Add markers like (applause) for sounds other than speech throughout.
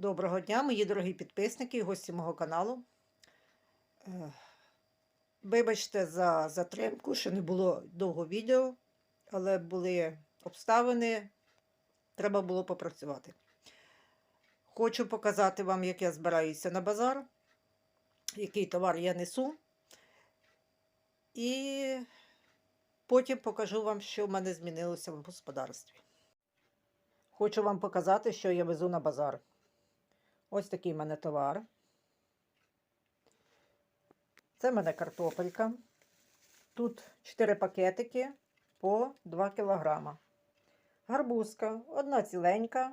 Доброго дня, мої дорогі підписники і гості мого каналу. Е, Вибачте за затримку, що не було довго відео, але були обставини, треба було попрацювати. Хочу показати вам, як я збираюся на базар, який товар я несу. І потім покажу вам, що в мене змінилося в господарстві. Хочу вам показати, що я везу на базар. Ось такий в мене товар. Це в мене картопелька. Тут 4 пакетики по 2 кілограма. Гарбузка, одна ціленька,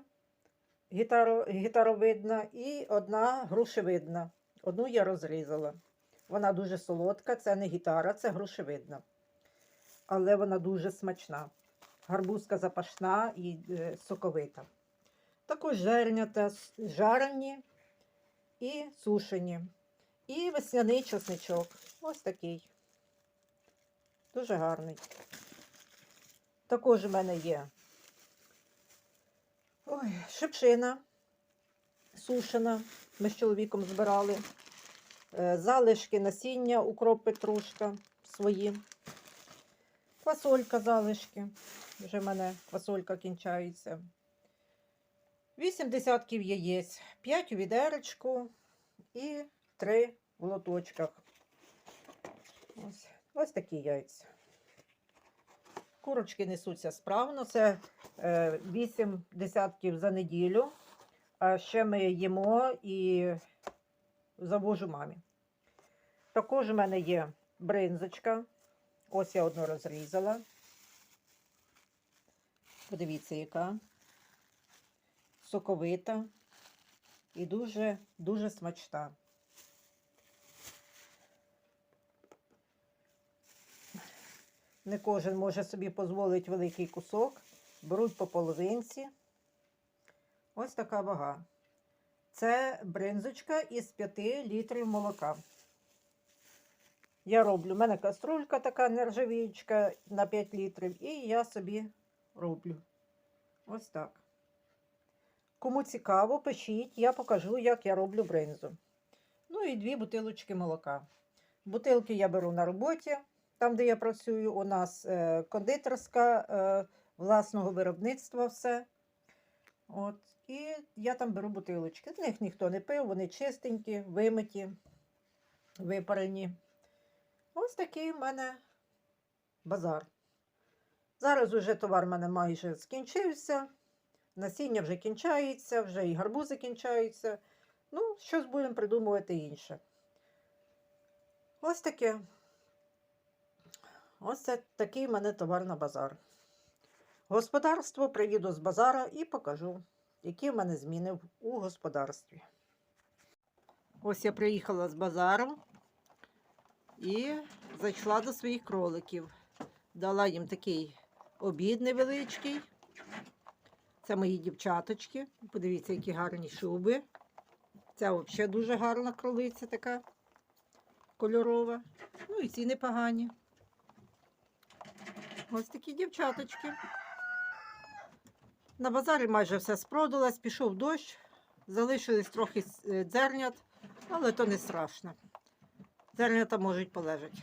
гітаро, гітаровидна і одна грушевидна. Одну я розрізала. Вона дуже солодка, це не гітара, це грушевидна. Але вона дуже смачна. Гарбузка запашна і е, соковита. Також жернята, жарені і сушені. І весняний чесничок. Ось такий. Дуже гарний. Також у мене є ой, шипшина сушена. Ми з чоловіком збирали. Е, Залишки насіння, укроп петрушка свої. Квасолька залишки. Вже в мене квасолька кінчається. 8 десятків яєць, 5 у відеречку і 3 в лоточках. Ось, ось такі яйця. Курочки несуться справно. Це е, 8 десятків за неділю. А ще ми їмо і завожу мамі. Також у мене є бринзочка. Ось я одну розрізала. Подивіться, яка соковита і дуже, дуже смачна. Не кожен може собі дозволити великий кусок. Беруть по половинці. Ось така вага. Це бринзочка із 5 літрів молока. Я роблю, у мене каструлька така нержавіючка на 5 літрів, і я собі роблю. Ось так. Кому цікаво, пишіть, я покажу, як я роблю бринзу. Ну і дві бутилочки молока. Бутилки я беру на роботі, там, де я працюю, у нас е, кондитерська е, власного виробництва все. От. І я там беру бутилочки. З них ніхто не пив, вони чистенькі, вимиті, випарені. Ось такий в мене базар. Зараз уже товар в мене майже скінчився. Насіння вже кінчається, вже і гарбузи кінчаються. Ну, щось будемо придумувати інше. Ось таке. Ось це такий мене товар на базар. Господарство приїду з базара і покажу, які в мене зміни у господарстві. Ось я приїхала з базару і зайшла до своїх кроликів. Дала їм такий обід невеличкий. Це мої дівчаточки. Подивіться, які гарні шуби. Ця взагалі дуже гарна кролиця така кольорова. Ну і ці непогані. Ось такі дівчаточки. На базарі майже все спродалось, пішов дощ, залишились трохи е, дзернят, але то не страшно. Дзернята можуть полежати.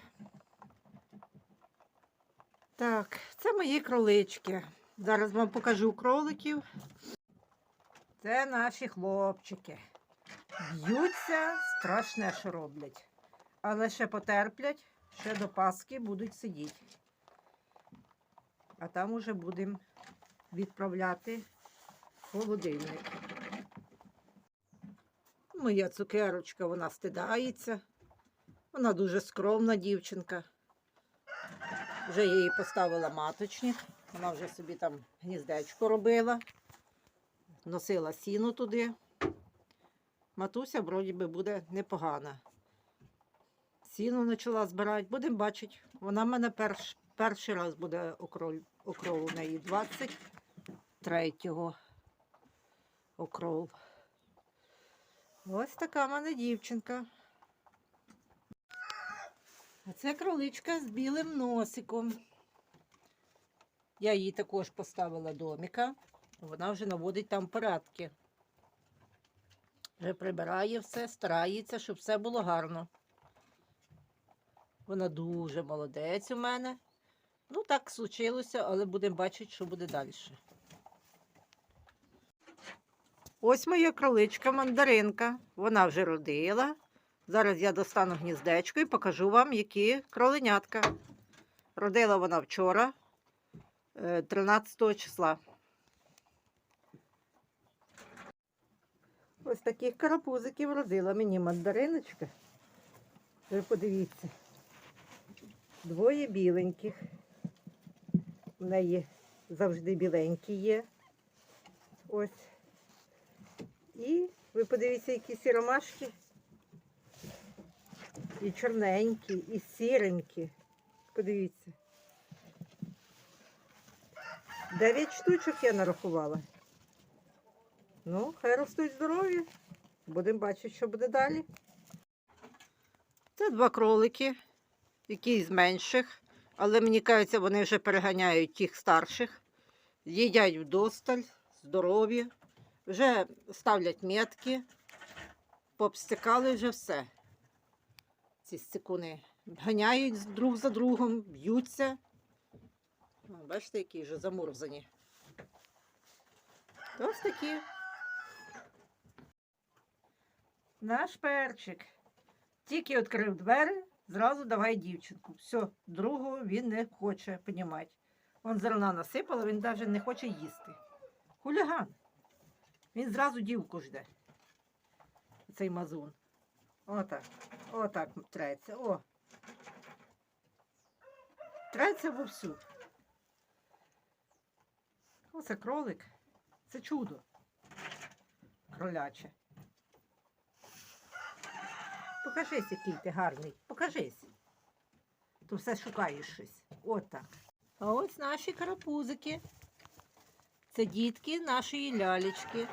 Так, це мої кролички. Зараз вам покажу кроликів. Це наші хлопчики. Б'ються, страшне, що роблять. Але ще потерплять, ще до Паски будуть сидіти. А там уже будемо відправляти холодильник. Моя цукерочка, вона стидається. Вона дуже скромна дівчинка. Вже я їй поставила маточник. Вона вже собі там гніздечко робила, носила сіно туди. Матуся, вроді би, буде непогана. Сіно почала збирати. Будемо бачити. Вона в мене перш, перший раз буде окрол, окрол у неї 23-го окрол. Ось така в мене дівчинка. А це кроличка з білим носиком. Я їй також поставила домика. Вона вже наводить там порядки. Вже прибирає все, старається, щоб все було гарно. Вона дуже молодець у мене. Ну, так случилося, але будемо бачити, що буде далі. Ось моя кроличка мандаринка. Вона вже родила. Зараз я достану гніздечко і покажу вам, які кроленятка. Родила вона вчора, 13 числа. Ось таких карапузиків родила мені мандариночка. Ви подивіться. Двоє біленьких. В неї завжди біленькі є. Ось. І ви подивіться, які сіромашки. І чорненькі, і сіренькі. Подивіться. Дев'ять штучок я нарахувала. Ну, хай ростуть здорові. Будемо бачити, що буде далі. Це два кролики, які з менших, але мені кажеться, вони вже переганяють тих старших. Їдять вдосталь, здорові, вже ставлять метки, пообстикали вже все. Ці стикуни ганяють друг за другом, б'ються. Бачите, які вже замурзані. Ось такі. Наш перчик. Тільки відкрив двері, зразу давай дівчинку. Все, другого він не хоче понімати. Он зерна насипала, він навіть не хоче їсти. Хуліган. Він зразу дівку жде. Цей мазун. Отак. Отак треться. О. Треться вовсю. Оце кролик. Це чудо. Кроляче. Покажись, який ти гарний. Покажись. Ти все шукаєш щось. От так. А ось наші карапузики. Це дітки нашої лялечки.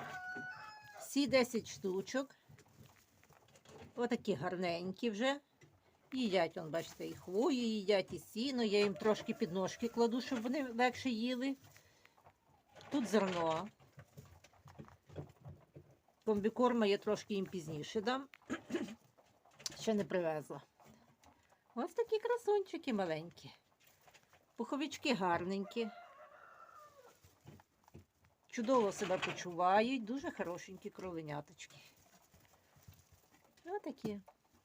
Всі 10 штучок. Отакі гарненькі вже. Їдять, он, бачите, і хвою, їдять, і сіно. Я їм трошки під ножки кладу, щоб вони легше їли. Тут зерно. Комбікорма я трошки їм пізніше дам. (clears throat) Ще не привезла. Ось такі красунчики маленькі. Пуховички гарненькі. Чудово себе почувають, дуже хорошенькі кроленяточки. Отакі.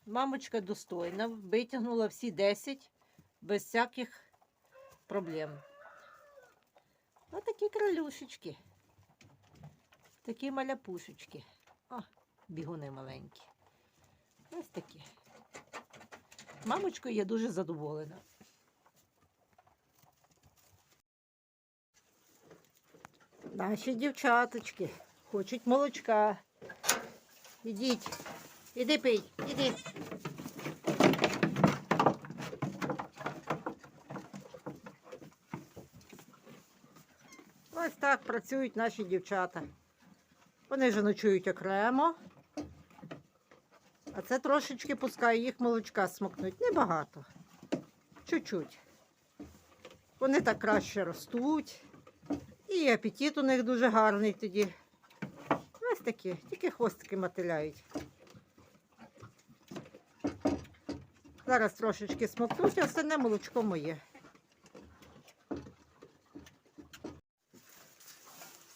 Мамочка достойна, витягнула всі 10 без всяких проблем. Отакі кролюшечки. Такі маляпушечки. О, бігуни маленькі. Ось такі. Мамочкою я дуже задоволена. Наші дівчаточки хочуть молочка. Ідіть, іди пий, іди. Ось так працюють наші дівчата. Вони ж ночують окремо. А це трошечки пускаю їх молочка смокнуть. Небагато. Чуть-чуть. Вони так краще ростуть. І апетит у них дуже гарний тоді. Ось такі, тільки хвостики мотиляють. Зараз трошечки смокнуть, а остальне молочко моє.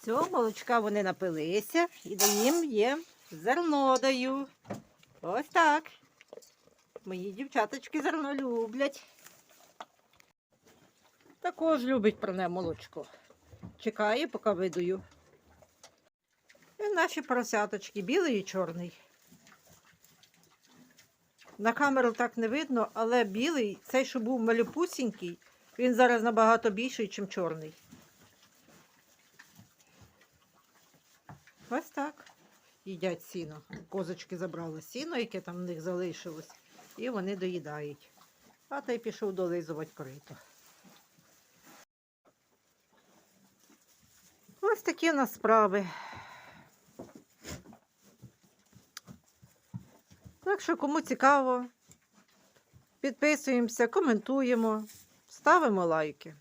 Цього молочка вони напилися і їм зерно даю. Ось так. Мої дівчаточки зерно люблять. Також любить парне молочко. Чекає, поки видую. І наші поросяточки, білий і чорний. На камеру так не видно, але білий, цей, що був малюпусінький, він зараз набагато більший, ніж чорний. Ось так. Їдять сіно. Козочки забрали сіно, яке там в них залишилось, і вони доїдають. А той пішов долизувати корито. Ось такі в нас справи. Так що, кому цікаво, підписуємося, коментуємо, ставимо лайки.